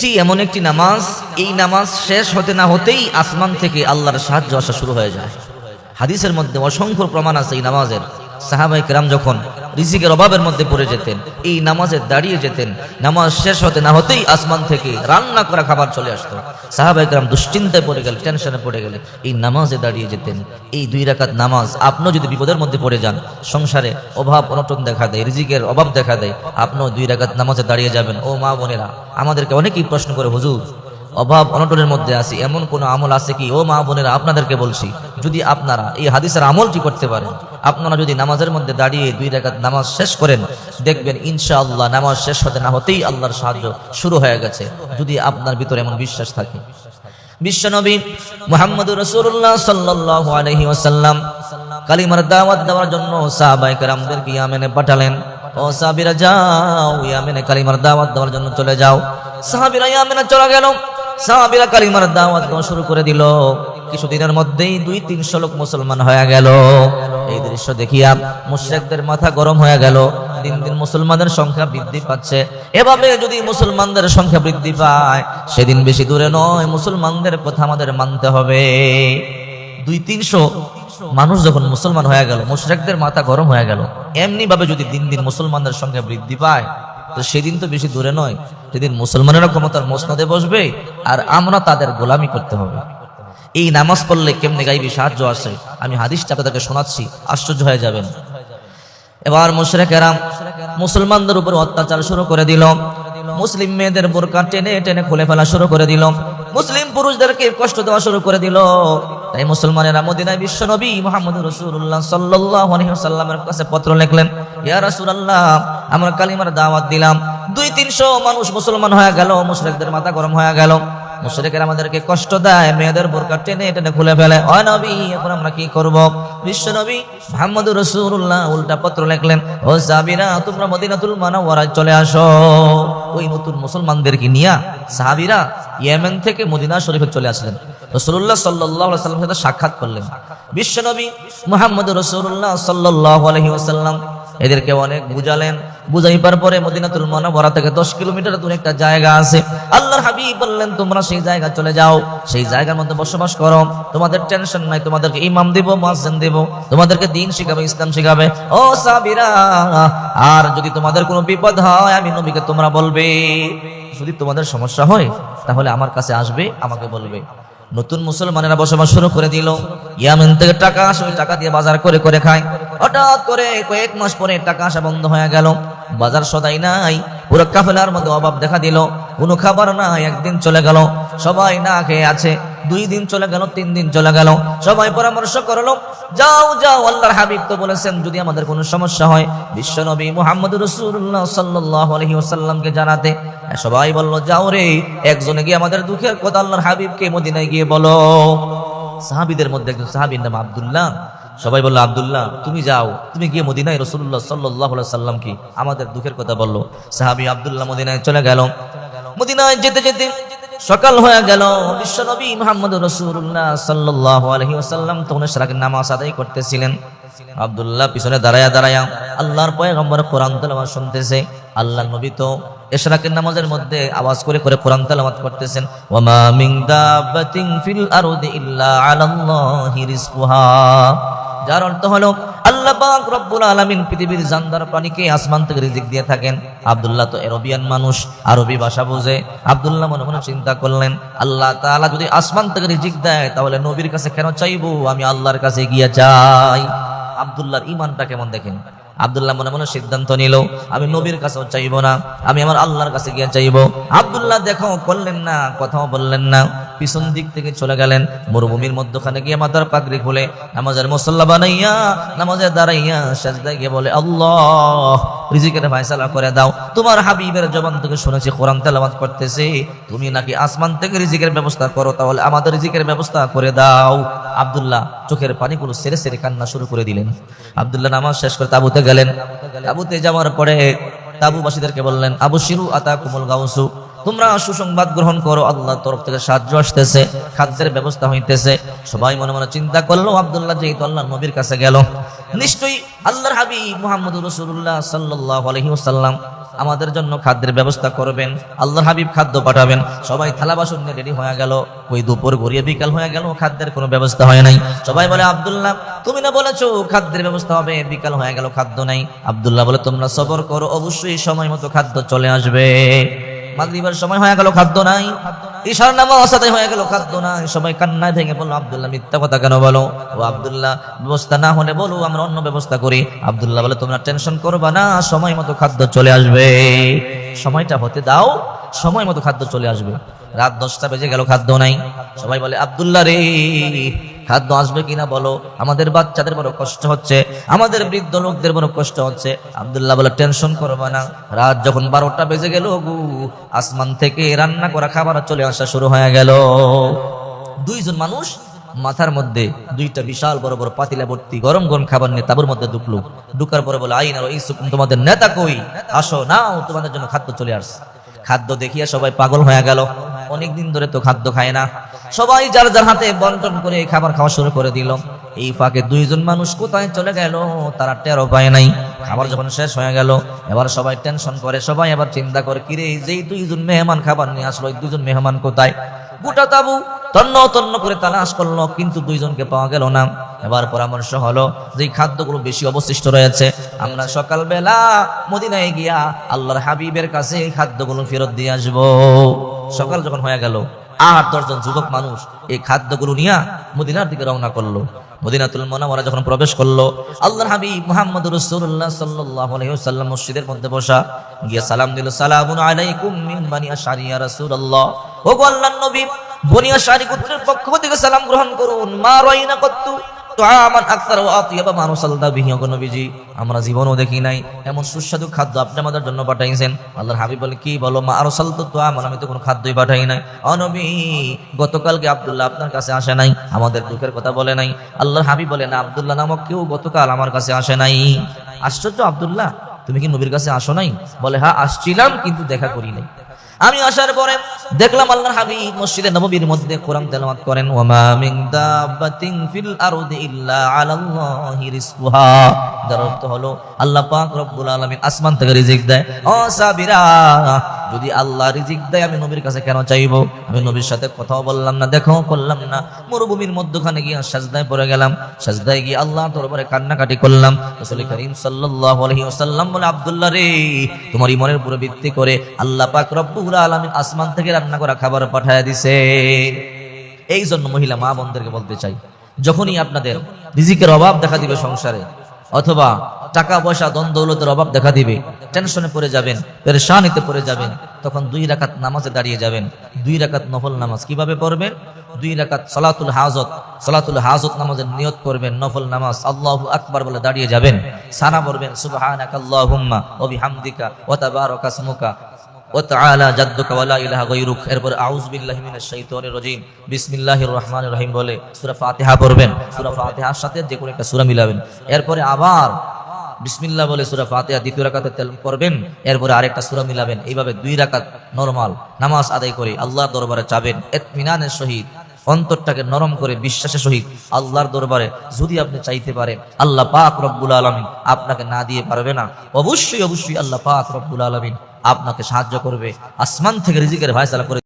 এটি এমন একটি নামাজ, এই নামাজ শেষ হতে না হতেই আসমান থেকে আল্লাহর সাহায্য আসা শুরু হয়ে যায়। হাদিসের মধ্যে অসংখ্য প্রমাণ আছে এই নামাজের। সাহাবাই কেরাম যখন রিজিকের অভাবের মধ্যে পড়ে যেতেন, এই নামাজে দাঁড়িয়ে যেতেন, নামাজ শেষ হতে না হতেই আসমান থেকে রান্না করা খাবার চলে আসতো। সাহাবাই কেরাম দুশ্চিন্তায় পড়ে গেল টেনশনে পড়ে গেলে এই নামাজে দাঁড়িয়ে যেতেন, এই দুই রাকাত নামাজ আপনিও যদি বিপদের মধ্যে পড়ে যান, সংসারে অভাব, অনটন দেখা দেয়, রিজিকের অভাব দেখা দেয়, আপনিও দুই রাকাত নামাজে দাঁড়িয়ে যাবেন। ও মা বোনেরা, আমাদেরকে অনেকেই প্রশ্ন করে, হুজুর, অভাব, অনটনের মধ্যে আছি, এমন কোনো আমল আছে কি? ও মা বোনেরা, আপনাদেরকে বলছি যদি আপনারা এই হাদিসের আমলটি করতে পারেন, আপনারা যদি নামাজের মধ্যে দাঁড়িয়ে দুই রেখাত নামাজ শেষ করেন, দেখবেন ইনশাআল্লাহ নামাজ শেষ হতে না হতেই আল্লাহর সাহায্য শুরু হয়ে গেছে, যদি আপনার ভিতরে এমন বিশ্বাস থাকে। বিশ্বনবী মোহাম্মদ রসুল্লাহ সাল্লাহ আলহি ওসাল্লাম কালিমার দাওয়াত দেওয়ার জন্য সাহাবাই কারামদেরকে ইয়ামেনে পাঠালেন। ও সাহাবিরা, যাও ইয়ামেনে কালিমার দাওয়াত দেওয়ার জন্য চলে যাও। সাহাবিরা ইয়ামেনে চলে গেল। সাহাবিরা কালিমার দাওয়াত দেওয়া শুরু করে দিল। কিছুদিনের মধ্যেই দুই তিনশো লোক মুসলমান হয়ে গেল। এই দৃশ্য দেখিয়া মুশ্রেকদের মাথা গরম হয়ে গেল। দিন দিন মুসলমানের সংখ্যা বৃদ্ধি পাচ্ছে। এভাবে যদি মুসলমানদের সংখ্যা বৃদ্ধি পায়, সেদিন বেশি দূরে নয়, মুসলমানদের কথা আমাদের মানতে হবে। দুই তিনশো মানুষ যখন মুসলমান হয়ে গেল, মুশরেকদের মাথা গরম হয়ে গেল। এমনি ভাবে যদি দিন দিন মুসলমানদের সংখ্যা বৃদ্ধি পায় তো সেদিন তো বেশি দূরে নয়। সেদিন মুসলমানেরা ক্ষমতার মসনদে বসবে, আর আমরা তাদের গোলামি করতে হবে। এই নামাজ পড়লে কেমনে গাইবি সাহায্য আসে আমি হাদিসটা আপনাদেরকে শোনাচ্ছি, আশ্চর্য হয়ে যাবেন। এবার মুশরেকেরাম মুসলমানদের উপর অত্যাচার শুরু করে দিল। মুসলিম মেয়েদের বোরকা টেনে টেনে খুলে ফেলা শুরু করে দিল। মুসলিম পুরুষদেরকে কষ্ট দেওয়া শুরু করে দিল। তাই মুসলমানেরা মদিনায় বিশ্ব নবী মোহাম্মদ রসুল্লাহ সাল্লাহ সাল্লামের কাছে পত্র লিখলেন, ইয়া রাসূলুল্লাহ আমরা কালিমার দাওয়াত দিলাম। দুই তিনশো মানুষ মুসলমান হয়ে গেল, মুশরিকদের মাথা গরম হয়ে গেল। মুশরিকের আমাদেরকে কষ্ট দেয়, মেয়েদের বোরকা টেনে টেনে খুলে ফেলে। ও নবী, এখন আমরা কি করব? বিশ্ব নবী মোহাম্মদ রসুল্লাহ উল্টা পত্র লিখলেন, ও সাবিরা তোমরা মদিনাতুল মানাওয়ারায় চলে আসো। ওই নতুন মুসলমানদেরকে নিয়া সাহাবিরা ইয়েমেন থেকে মদিনা শরীফে চলে আসলেন। রসুল্লাহ সাল্লাহ সাল্লামের সাথে সাক্ষাৎ করলেন। বিশ্বনবী মোহাম্মদ রসুল্লাহ সাল্লাহ আলহি ওসাল্লাম এদেরকে অনেক বুঝালেন। বুঝাইবার পরে মদিনাতুল মনোবরা থেকে দশ কিলোমিটার দূরে একটা জায়গা আছে। আল্লাহর হাবিব বললেন, তোমরা সেই জায়গা চলে যাও। সেই জায়গার মধ্যে বসবাস করো। তোমাদের টেনশন নাই, তোমাদেরকে ইমাম দিব, মুয়াজ্জিন দিব। তোমাদেরকে দিন শিখাবে, ইসলাম শিখাবে। ও সাবিরা আর যদি তোমাদের কোনো বিপদ হয়, আমি নবীকে তোমরা বলবে। যদি তোমাদের সমস্যা হয়, তাহলে আমার কাছে আসবে, আমাকে বলবে। নতুন মুসলমানেরা বসবাস শুরু করে দিল। ইয়ামেন থেকে টাকা আসে, ওই টাকা দিয়ে বাজার করে করে খায়। হঠাৎ করে কয়েক মাস পরে টাকা আসা বন্ধ হয়ে গেল। বাজার সদাই নাই, পুরো কাফেলার মধ্যে অভাব দেখা দিল। কোনো খাবার নাই, একদিন চলে গেল। সবাই না খেয়ে আছে। দুই দিন চলে গেল, তিন দিন চলে গেল। সবাই পরামর্শ করল, যাও যাও, আল্লাহর হাবিব তো বলেছেন, যদি আমাদের কোনো সমস্যা হয় বিশ্ব নবী মোহাম্মদ রসুল্লাহ সাল্লাহ আলহি ওসাল্লামকে জানাতে। সবাই বলল, যাও রে, একজনে গিয়ে আমাদের দুঃখের কথা আল্লাহর হাবিবকে মদিনায় গিয়ে বলো। সাহাবিদের মধ্যে একজন সাহাবির নাম আবদুল্লাহ। সবাই বলল, আবদুল্লাহ, তুমি যাও, তুমি গিয়ে মদিনায় রসুল্লাহ সাল্লাহ সাল্লাম কি আমাদের দুঃখের কথা বলল সাহাবি আবদুল্লাহ মদিনায় চলে গেল। মদিনায় যেতে যেতে সকাল হয়ে গেল। বিশ্বনবী মোহাম্মদ রসুল্লাহ সাল্লাহ আলহি আসাল্লাম তখন সারাকে নামাজ আদায় করতেছিলেন। আবদুল্লাহ পিছনে দাঁড়ায়া দাঁড়ায়া আল্লাহর পয়গম্বর কোরআন তেলাওয়াত শুনতেছে। আল্লাহ নবী তো এশরাকের নামাজের মধ্যে আওয়াজ করে করে কোরআন তেলাওয়াত করতেছেন। ওয়ামা মিন দাব্বাতিন ফিল আরদি ইল্লা আলাল্লাহি রিজকুহা। যার অর্থ হলো আল্লাহ পাক রব্বুল আলামিন পৃথিবীর জানদার প্রাণীকে আসমান থেকে রিজিক দিয়ে থাকেন। আব্দুল্লাহ তো এরবিয়ান মানুষ, আরবি ভাষা বোঝে। আব্দুল্লাহ মনে মনে চিন্তা করলেন, আল্লাহ তাআলা যদি আসমান থেকে রিজিক দেয়, তাহলে নবীর কাছে কেন চাইব? আমি আল্লাহর কাছে গিয়ে চাই। আব্দুল্লাহর ইমানটা কেমন দেখেন? আব্দুল্লাহ মনে মনে সিদ্ধান্ত নিল, আমি নবীর কাছেও চাইব না, আমি আমার আল্লাহর কাছে গিয়ে চাইব। আব্দুল্লাহ দেখো, করলেন না, কথাও বললেন না। পিছন দিক থেকে চলে গেলেন। মরুভূমির মধ্যখানে গিয়ে মাথার পাগড়ি খুলে নামাজের মুসল্লা বানাইয়া নামাজে দাঁড়াইয়া সাজদা গিয়ে বলে, আল্লাহ, রিজিকের ফায়সালা করে দাও। তোমার হাবিবের জবান থেকে শুনেছি কোরআন তেলাওয়াত করতেছে। তুমি নাকি আসমান থেকে রিজিকের ব্যবস্থা করো, তাহলে আমাদের রিজিকের ব্যবস্থা করে দাও। আবদুল্লাহ চোখের পানিগুলো সেরে সেরে কান্না শুরু করে দিলেন। আবদুল্লাহ নামাজ শেষ করে তাবুতে গেলেন। তাবুতে যাওয়ার পরে তাবুবাসীদেরকে বললেন আবু শিরু আতা কুমল গাউসু। তোমরা সুসংবাদ গ্রহণ করো, আল্লাহর তরফ থেকে সাহায্য আসতেছে, খাদ্যের ব্যবস্থা হইতেছে। সবাই মনে মনে চিন্তা করল, আব্দুল্লাহ যেহেতু আল্লাহ নবীর কাছে গেল, নিশ্চয়ই আল্লাহর হাবিব মোহাম্মদ রসুল্লাহ সাল্লাহ আলহি সাল্লাম আমাদের জন্য খাদ্যের ব্যবস্থা করবেন আল্লাহ হাবিব খাদ্য পাঠাবেন। সবাই থালা বাসন নিয়ে রেডি হয়ে গেল ওই দুপুর গড়িয়ে বিকাল হয়ে গেল, খাদ্যের কোনো ব্যবস্থা হয় নাই। সবাই বলে, আব্দুল্লাহ, তুমি না বলেছ খাদ্যের ব্যবস্থা হবে, বিকাল হয়ে গেল, খাদ্য নাই। আবদুল্লাহ বলে, তোমরা সবর করো, অবশ্যই সময় মতো খাদ্য চলে আসবে। মাগরিবের সময় হয়ে গেল, খাদ্য নাই। ঈশার নামাজ সাথে হয়ে গেল, খাদ্য নাই। সবাই কান্নায় ভেঙে বলল, আব্দুল্লাহ, মিথ্যা কথা কেন বলো? ও আব্দুল্লাহ, ব্যবস্থা না হলে বলো, আমরা অন্য ব্যবস্থা করি। আব্দুল্লাহ বলে, তোমরা টেনশন করবা না, সময় মতো খাদ্য চলে আসবে। সময়টা হতে দাও, সময় মতো খাদ্য চলে আসবে। রাত দশটা বেজে গেল, খাদ্য নাই। সবাই বলে, আব্দুল্লাহ রে খাদ্য আসবে কিনা বলো? আমাদের বাচ্চাদের বড় কষ্ট হচ্ছে, আমাদের বৃদ্ধ লোকদের বড় কষ্ট হচ্ছে। আবদুল্লাহ বলে, টেনশন করবে না। রাত যখন বারোটা বেজে গেল গু, আসমান থেকে রান্না করা খাবার চলে আসা শুরু হয়ে গেল। দুইজন মানুষ মাথার মধ্যে দুইটা বিশাল বড় বড় পাতিলা ভর্তি গরম গরম খাবার নিয়ে তাবুর মধ্যে ঢুকলো। ঢুকার পরে বলে, আইন আর এই তোমাদের নেতা কই? আসো নাও, তোমাদের জন্য খাদ্য চলে আসছে। খাদ্য দেখিয়া সবাই পাগল হয়ে গেল। অনেক দিন ধরে তো খাদ্য খায় না। সবাই যার যার হাতে বন্টন করে খাবার খাওয়া শুরু করে দিল। এই ফাঁকে দুইজন মানুষ কোথায় চলে গেল তারা টেরো পায় নাই। খাবার যখন শেষ হয়ে গেল, এবার সবাই টেনশন করে, সবাই এবার চিন্তা করে, কিরে যেই দুইজন মেহমান খাবার নিয়ে আসলো দুজন মেহমান কোথায়? গোটা তাবু তন্ন তন্ন করে তালাশ করল, কিন্তু দুইজনকে পাওয়া গেল না। এবার পরামর্শ হলো যে খাদ্যগুলো বেশি অবশিষ্ট রয়েছে। আমরা সকালবেলা মদিনায় গিয়া আল্লাহর হাবিবের কাছে খাদ্যগুলো ফেরত দিয়ে আসব। সকাল যখন হয়ে গেল, আট দশজন যুবক মানুষ এই খাদ্যগুলো নিয়ে মদিনার দিকে রওনা করল। মদিনাতুল মোনাওয়ারা যখন প্রবেশ করল, আল্লাহর হাবিব মুহাম্মদ আলাইহি ওয়াসাল্লাম মসজিদের মধ্যে বসা, গিয়ে সালাম দিল আলাইকুম নবী, বনি আশারি গোত্রের পক্ষ থেকে সালাম গ্রহণ করুন। মা রাইনা কত্তু আমরা জীবনও দেখি নাই। এমন সুস্বাদু খাদ্য আপনি আমাদের জন্য পাঠাইছেন। আল্লাহর হাবিব বলে, কি বলো, মা আরসালতু তুআমান আমি তো কোনো খাদ্যই পাঠাই নাই। অনবী গতকালকে আবদুল্লাহ আপনার কাছে আসে নাই। আমাদের দুঃখের কথা বলে নাই। আল্লাহর হাবিব বলে, না, আব্দুল্লাহ নামক কেউ গতকাল আমার কাছে আসে নাই। আশ্চর্য, আব্দুল্লাহ তুমি কি নবীর কাছে আসো নাই? বলে হ্যাঁ আসছিলাম, কিন্তু দেখা করি নাই। আমি আসার পরে দেখলাম আল্লাহর হাবিব মসজিদে নববীর মধ্যে কোরআন তেলাওয়াত করেন, ওয়ামা মিন দাব্বাতিন ফিল আরদি ইল্লা আলাল্লাহি রিজকুহা। যার অর্থ হলো, আল্লাহ পাক রব্বুল আলামিন আসমান থেকে রিজিক দেয়। ও সাবিরা যদি আল্লাহ রিজিক দেয়, আমি নবীর কাছে কেন চাইব? আমি নবীর সাথে কথাও বললাম না, দেখাও করলাম না। মরুভূমির মধ্যখানে গিয়ে সাজদায় পড়ে গেলাম। সাজদায় গিয়ে আল্লাহ দরবারে কান্নাকাটি করলাম। করিম সাল্লাল্লাহু বলে, আব্দুল্লাহ রে, তোমার ইমানের উপরে ভিত্তি করে আল্লাহ পাক রব্বুল আলামিন আসমান থেকে রান্না করা খাবার পাঠায় দিছে। এই জন্য মহিলা মা বোনদেরকে বলতে চাই, যখনই আপনাদের রিজিকের অভাব দেখা দিবে সংসারে অথবা টাকা পয়সা দ্বন্দ্ব দৌলতের অভাব দেখা দিবে। টেনশনে পড়ে যাবেন, পেরেশানিতে পড়ে যাবেন, তখন দুই রাকাত নামাজে দাঁড়িয়ে যাবেন। দুই রাকাত নফল নামাজ কীভাবে পড়বেন দুই রাকাত সালাতুল হাজত সালাতুল হাজত নামাজের নিয়ত করবেন, নফল নামাজ আল্লাহু আকবার বলে দাঁড়িয়ে যাবেন। সানা পড়বেন ওয়া বিহামদিকা ওয়া তাবারাকা ইসমুকা وتعالى جدك ولا اله غيرك এরপর আউযু বিল্লাহি মিনাশ শাইতানির রাজিম বিসমিল্লাহির রহমানির রহিম বলে সূরা ফাতিহা পড়বেন সূরা ফাতিহার সাথে যে কোনো একটা সূরা মিলাবেন এরপরে আবার বিসমিল্লাহ বলে সূরা ফাতিহা দ্বিতীয় রাকাতে তেল করবেন এরপরে আরেকটা সূরা মিলাবেন এইভাবে দুই রাকাত নরমাল নামাজ আদায় করে আল্লাহর দরবারে চাবেন ইতমিনানের সহিত অন্তরটাকে নরম করে বিশ্বাসের সহিত আল্লাহর দরবারে যদি আপনি চাইতে পারেন আল্লাহ পাক রব্বুল আলামিন আপনাকে না দিয়ে পারবে না অবশ্যই অবশ্যই আল্লাহ পাক রব্বুল আলামিন আপনাকে সাহায্য করবে। আসমান থেকে রিজিকের ভাইসালা করে